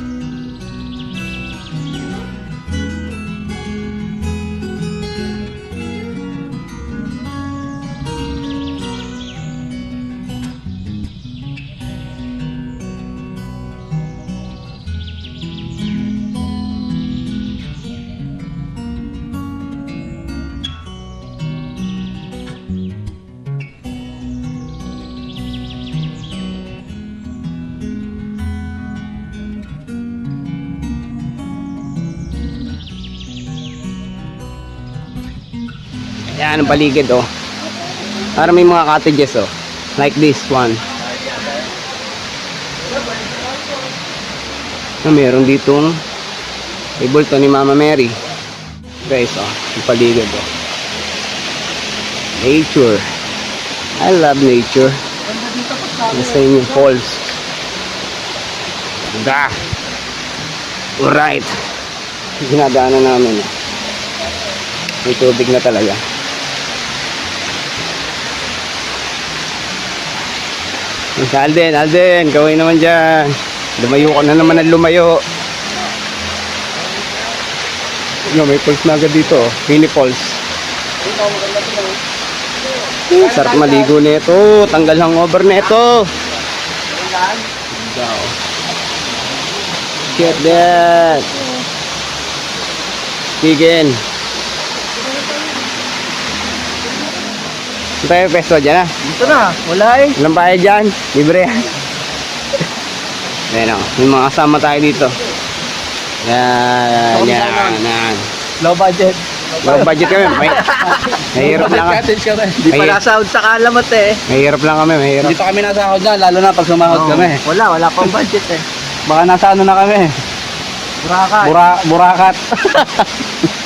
you Yan ang paligid oh. Para may mga cottages oh. Like this one. Na meron dito no? Table to ni Mama Mary. Guys oh, yung paligid oh. Nature. I love nature. Nasa yung falls. Ganda. Alright. Ginadaanan namin. oh. May tubig na talaga. Si Alden, Alden, gawin naman dyan. Lumayo ka na naman ang lumayo. Yung may pulse na agad dito. oh. Mini pulse. Hmm, sarap maligo nito. Tanggal hangover nito. Get that. Chicken. Ito tayo pesto dyan ah. Dito na, wala eh. Walang bayad dyan. Libre yan. Ayan o. May mga kasama tayo dito. Yan. Yan. Yan. Low budget. Low budget kami. May, mahirap lang kami. Cottage kami. Di pa nasahod sa kalamat eh. Mahirap lang kami. Mahirap. Dito kami nasahod dyan, lalo na pag sumahod kami. Wala, wala pang budget eh. Baka nasa ano na kami. Burakan. Bura, burakat.